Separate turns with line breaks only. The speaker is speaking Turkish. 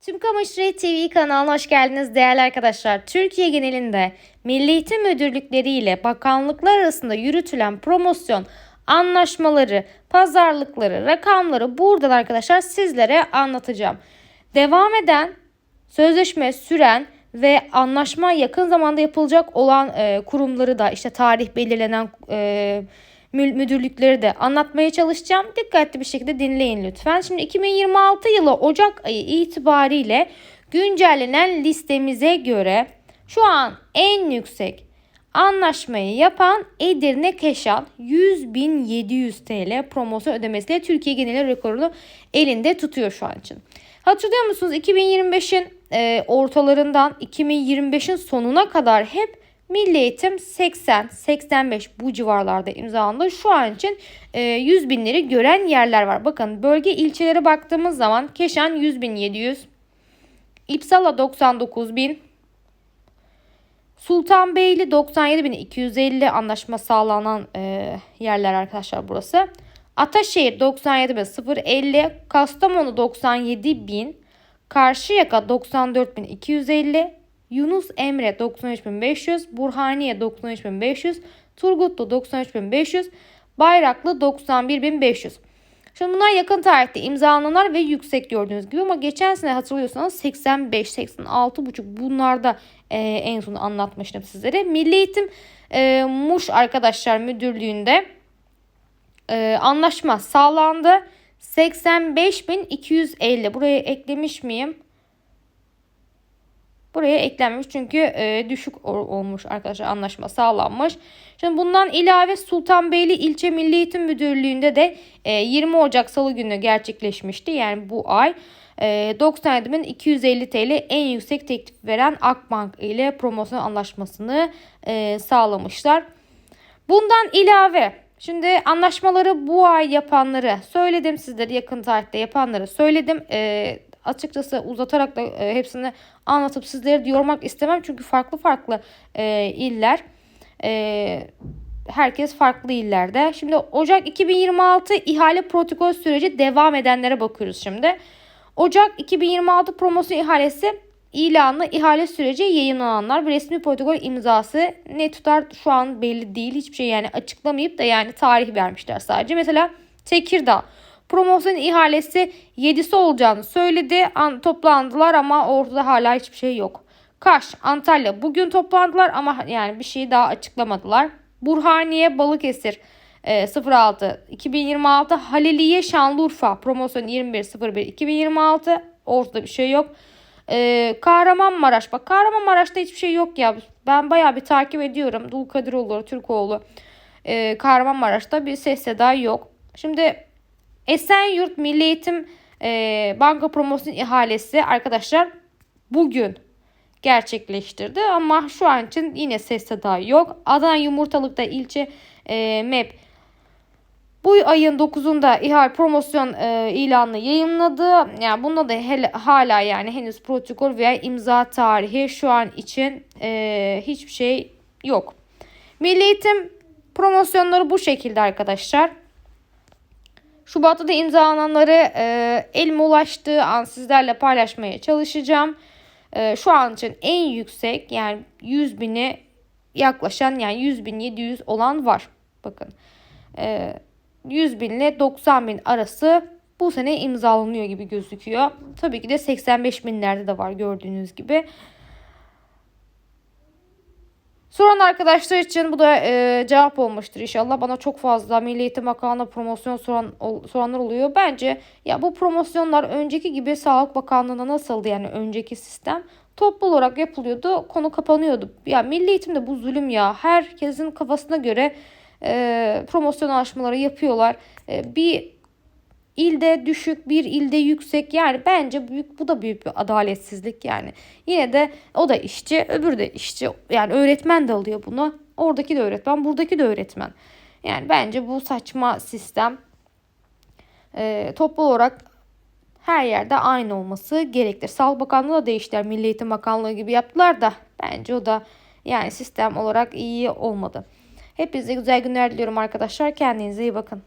Tüm Kamışre TV kanalına hoş geldiniz değerli arkadaşlar. Türkiye genelinde Milli Eğitim Müdürlükleri ile bakanlıklar arasında yürütülen promosyon anlaşmaları, pazarlıkları, rakamları buradan arkadaşlar sizlere anlatacağım. Devam eden, sözleşme süren ve anlaşma yakın zamanda yapılacak olan e, kurumları da işte tarih belirlenen e, müdürlükleri de anlatmaya çalışacağım. Dikkatli bir şekilde dinleyin lütfen. Şimdi 2026 yılı Ocak ayı itibariyle güncellenen listemize göre şu an en yüksek anlaşmayı yapan Edirne Keşan 100.700 TL promosyon ödemesiyle Türkiye geneli rekorunu elinde tutuyor şu an için. Hatırlıyor musunuz 2025'in e, ortalarından 2025'in sonuna kadar hep Milli Eğitim 80-85 bu civarlarda imzalandı. Şu an için e, 100 binleri gören yerler var. Bakın bölge ilçelere baktığımız zaman Keşan 100.700, İpsala 99 bin, Sultanbeyli 97.250 anlaşma sağlanan e, yerler arkadaşlar burası. Ataşehir 97.050, Kastamonu 97.000, Karşıyaka 94.250, Yunus Emre 93.500, Burhaniye 93.500, Turgutlu 93.500, Bayraklı 91.500. Şimdi bunlar yakın tarihte imzalananlar ve yüksek gördüğünüz gibi ama geçen sene hatırlıyorsanız 85, 86,5 bunlarda e, en son anlatmıştım sizlere. Milli Eğitim e, Muş arkadaşlar müdürlüğünde e, anlaşma sağlandı. 85.250 buraya eklemiş miyim? Buraya eklenmemiş çünkü e, düşük olmuş arkadaşlar anlaşma sağlanmış. Şimdi bundan ilave Sultanbeyli İlçe Milli Eğitim Müdürlüğü'nde de e, 20 Ocak Salı günü gerçekleşmişti. Yani bu ay e, 97.250 TL en yüksek teklif veren Akbank ile promosyon anlaşmasını e, sağlamışlar. Bundan ilave şimdi anlaşmaları bu ay yapanları söyledim sizlere yakın tarihte yapanları söyledim. Açıkçası uzatarak da e, hepsini anlatıp sizleri yormak istemem. Çünkü farklı farklı e, iller e, herkes farklı illerde. Şimdi Ocak 2026 ihale protokol süreci devam edenlere bakıyoruz şimdi. Ocak 2026 promosyon ihalesi ilanlı ihale süreci yayınlananlar ve resmi protokol imzası ne tutar şu an belli değil. Hiçbir şey yani açıklamayıp da yani tarih vermişler sadece. Mesela Tekirdağ promosyon ihalesi 7'si olacağını söyledi. An, toplandılar ama ortada hala hiçbir şey yok. Kaş, Antalya bugün toplandılar ama yani bir şey daha açıklamadılar. Burhaniye, Balıkesir e, 06 2026 Haliliye Şanlıurfa promosyon 21 01 2026 ortada bir şey yok. E, Kahramanmaraş bak Kahramanmaraş'ta hiçbir şey yok ya. Ben bayağı bir takip ediyorum. Dulkadiroğlu, Türkoğlu. E, Kahramanmaraş'ta bir ses seda yok. Şimdi Esenyurt Milli Eğitim e, Banka Promosyon ihalesi arkadaşlar bugün gerçekleştirdi ama şu an için yine ses seda yok. Adana Yumurtalık'ta ilçe e, MEP bu ayın 9'unda ihale promosyon e, ilanını yayınladı. Yani bunda da hele, hala yani henüz protokol veya imza tarihi şu an için e, hiçbir şey yok. Milli Eğitim promosyonları bu şekilde arkadaşlar. Şubat'ta da imzalananları e, elime ulaştığı an sizlerle paylaşmaya çalışacağım. E, şu an için en yüksek yani 100 bini yaklaşan yani 100 bin 700 olan var. Bakın e, 100 bin ile 90 bin arası bu sene imzalanıyor gibi gözüküyor. Tabii ki de 85 binlerde de var gördüğünüz gibi. Soran arkadaşlar için bu da e, cevap olmuştur inşallah. Bana çok fazla Milli Eğitim Bakanlığı'na promosyon soran, ol, soranlar oluyor. Bence ya bu promosyonlar önceki gibi Sağlık Bakanlığı'na nasıldı yani önceki sistem? Toplu olarak yapılıyordu. Konu kapanıyordu. Ya Milli Eğitimde bu zulüm ya. Herkesin kafasına göre e, promosyon anlaşmaları yapıyorlar. E, bir ilde düşük bir ilde yüksek yani bence büyük bu da büyük bir adaletsizlik yani. Yine de o da işçi öbürü de işçi yani öğretmen de alıyor bunu. Oradaki de öğretmen buradaki de öğretmen. Yani bence bu saçma sistem e, toplu olarak her yerde aynı olması gerektir. Sağlık Bakanlığı da değiştiler. Milli Eğitim Bakanlığı gibi yaptılar da bence o da yani sistem olarak iyi olmadı. Hepinize güzel günler diliyorum arkadaşlar. Kendinize iyi bakın.